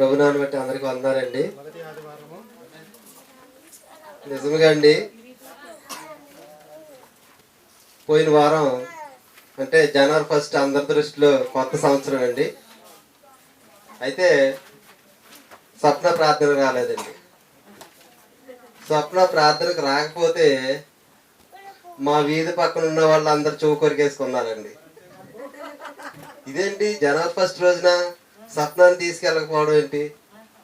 ప్రభునాన్ని బట్టి అందరికి వందారండి నిజముగా నిజంగా అండి పోయిన వారం అంటే జనవరి ఫస్ట్ అందరి దృష్టిలో కొత్త సంవత్సరం అండి. అయితే స్వప్న ప్రార్థన రాలేదండి. స్వప్న ప్రార్థనకు రాకపోతే మా వీధి పక్కన ఉన్న వాళ్ళు అందరు చెవు ఇదేంటి జనవరి ఫస్ట్ రోజున? స్వప్నాన్ని తీసుకెళ్ళకపోవడం ఏంటి?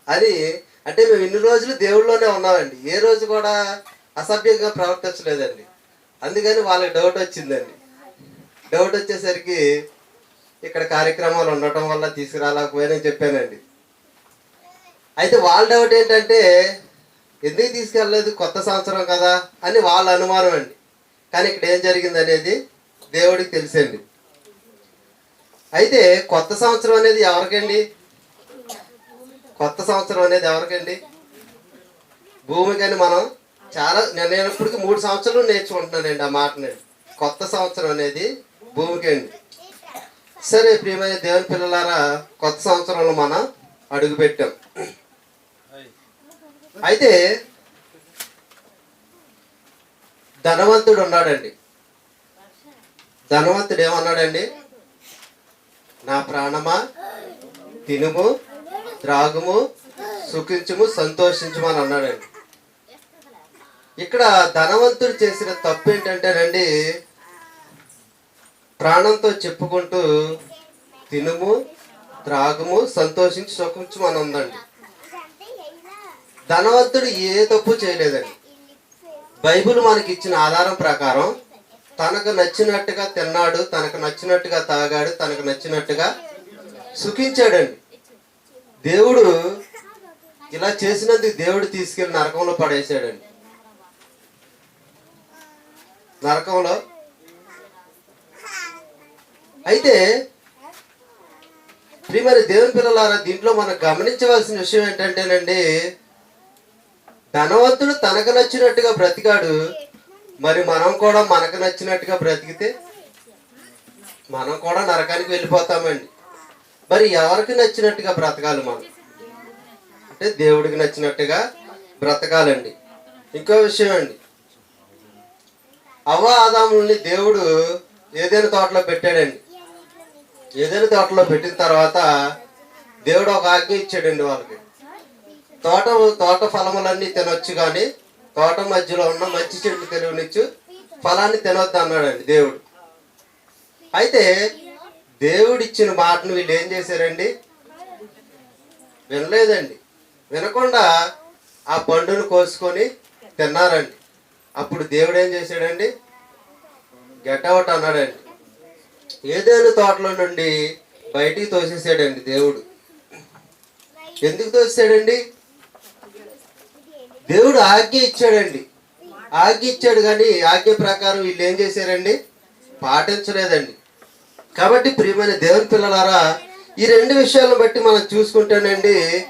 అని అంటే మేము ఇన్ని రోజులు దేవుళ్ళలోనే ఉన్నామండి. ఏ రోజు కూడా అసభ్యంగా ప్రవర్తించలేదండి. అందుకని వాళ్ళకి డౌట్ వచ్చిందండి. డౌట్ వచ్చేసరికి ఇక్కడ కార్యక్రమాలు ఉండటం వల్ల తీసుకురాలేకపోయానని చెప్పానండి. అయితే వాళ్ళ డౌట్ ఏంటంటే ఎందుకు తీసుకెళ్ళలేదు? కొత్త సంవత్సరం కదా అని వాళ్ళ అనుమానం అండి. కానీ ఇక్కడ ఏం జరిగింది అనేది దేవుడికి తెలుసండి. అయితే కొత్త సంవత్సరం అనేది ఎవరికండి? కొత్త సంవత్సరం అనేది ఎవరికండి? భూమికని మనం చాలా నేను ఇప్పటికి మూడు సంవత్సరాలు నేర్చుకుంటున్నానండి ఆ మాటని కొత్త సంవత్సరం అనేది భూమికండి సరే ప్రియమైన దేవుని పిల్లలారా కొత్త సంవత్సరంలో మనం అడుగు పెట్టాం. అయితే ధనవంతుడు ఉన్నాడండి. ధనవంతుడు ఏమన్నాడండి? నా ప్రాణమా? తినుము త్రాగుము సుఖించుము సంతోషించుము అని అన్నాడండి ఇక్కడ ధనవంతుడు చేసిన తప్పు ఏంటంటేనండి ప్రాణంతో చెప్పుకుంటూ తినుము త్రాగుము సంతోషించి సుఖించుము అని ఉందండి. ధనవంతుడు ఏ తప్పు చేయలేదండి. బైబిల్ మనకి ఇచ్చిన ఆధారం ప్రకారం తనకు నచ్చినట్టుగా తిన్నాడు తనకు నచ్చినట్టుగా తాగాడు తనకు నచ్చినట్టుగా సుఖించాడండి. దేవుడు ఇలా చేసినందుకు దేవుడు తీసుకెళ్ళి నరకంలో పడేశాడండి. నరకంలో. అయితే మరి దేవుని పిల్లలారా దీంట్లో మనం గమనించవలసిన విషయం ఏంటంటేనండి ధనవంతుడు తనకు నచ్చినట్టుగా బ్రతికాడు మరి మనం కూడా మనకు నచ్చినట్టుగా బ్రతికితే మనం కూడా నరకానికి వెళ్ళిపోతామండి. మరి ఎవరికి నచ్చినట్టుగా బ్రతకాలి మనం? అంటే దేవుడికి నచ్చినట్టుగా బ్రతకాలండి. ఇంకో విషయం అండి. అవ్వ ఆదాముల్ని దేవుడు ఏదైనా తోటలో పెట్టాడండి. ఏదైనా తోటలో పెట్టిన తర్వాత దేవుడు ఒక ఆజ్ఞ ఇచ్చాడండి వాళ్ళకి. తోట తోట ఫలములన్నీ తినొచ్చు కానీ తోట మధ్యలో ఉన్న మంచి చెట్లు తెలివినిచ్చు ఫలాన్ని తినొద్దు అన్నాడండి దేవుడు. అయితే దేవుడిచ్చిన మాటను వీళ్ళు ఏం చేశారండి? వినలేదండి. వినకుండా ఆ పండును కోసుకొని తిన్నారండి. అప్పుడు దేవుడు ఏం చేశాడండి? గెట్ అవుట్ అన్నాడండి. ఏదేను తోటలో నుండి బయటికి తోసేసాడండి దేవుడు. ఎందుకు తోసాడండి దేవుడు ఆజ్ఞ ఇచ్చాడండి. ఆజ్ఞ ఇచ్చాడు కానీ ఆజ్ఞ ప్రకారం వీళ్ళు ఏం చేశారండి? పాటించలేదండి. కాబట్టి ప్రియమైన దేవుని పిల్లలారా ఈ రెండు విషయాలను బట్టి మనం చూసుకుంటేనండి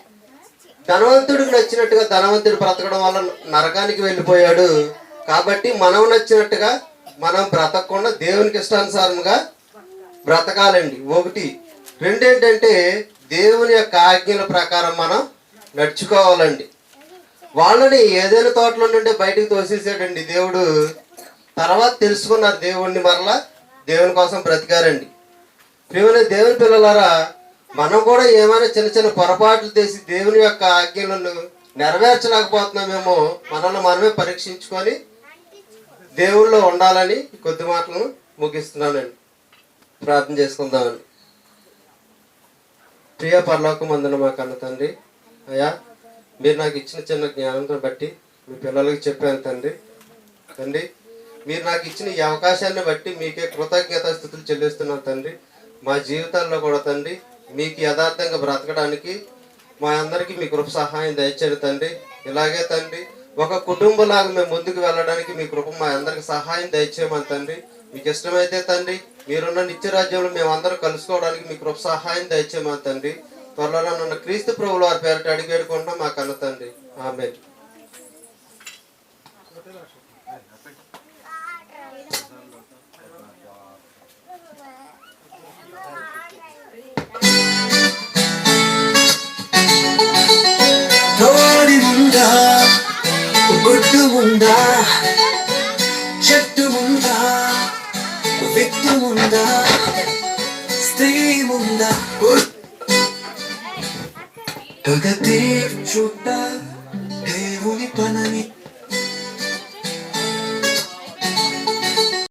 ధనవంతుడికి నచ్చినట్టుగా ధనవంతుడు బ్రతకడం వల్ల నరకానికి వెళ్ళిపోయాడు. కాబట్టి మనం నచ్చినట్టుగా మనం బ్రతకకుండా దేవునికి ఇష్టానుసారంగా బ్రతకాలండి. ఒకటి. రెండేంటంటే దేవుని యొక్క ఆజ్ఞల ప్రకారం మనం నడుచుకోవాలండి. వాళ్ళని ఏదైనా తోటలో నుండి బయటకు తోసేసాడండి దేవుడు. తర్వాత తెలుసుకున్న దేవుణ్ణి మరలా దేవుని కోసం బ్రతికారండి. ప్రియమైన దేవుని పిల్లలారా మనం కూడా ఏమైనా చిన్న చిన్న పొరపాట్లు చేసి దేవుని యొక్క ఆజ్ఞలను నెరవేర్చలేకపోతున్నామేమో మనల్ని మనమే పరీక్షించుకొని దేవుళ్ళు ఉండాలని కొద్ది మాటలను ముగిస్తున్నానండి. ప్రార్థన చేసుకుందామని ప్రియ పరలోకం అందన మా కన్న తండ్రి అయ్యా మీరు నాకు ఇచ్చిన చిన్న జ్ఞానంతో బట్టి మీ పిల్లలకి చెప్పాను తండ్రి. తండ్రి మీరు నాకు ఇచ్చిన ఈ అవకాశాన్ని బట్టి మీకే కృతజ్ఞత స్థుతులు చెల్లిస్తున్నాను తండ్రి. మా జీవితాల్లో కూడా తండ్రి మీకు యథార్థంగా బ్రతకడానికి మా అందరికీ మీ కృప సహాయం దయచేది తండ్రి. ఇలాగే తండ్రి ఒక కుటుంబంలాగా మేము ముందుకు వెళ్ళడానికి మీ కృప మా అందరికి సహాయం దయచేయమని తండ్రి. మీకు ఇష్టమైతే తండ్రి మీరున్న నిత్య రాజ్యంలో మేము అందరం కలుసుకోవడానికి మీ కృప సహాయం దయచేయమని తండ్రి. త్వరలో నన్ను క్రీస్తు ప్రభులు వారి పేరిట అడిగి మా కన్న తండ్రి. ఆమె look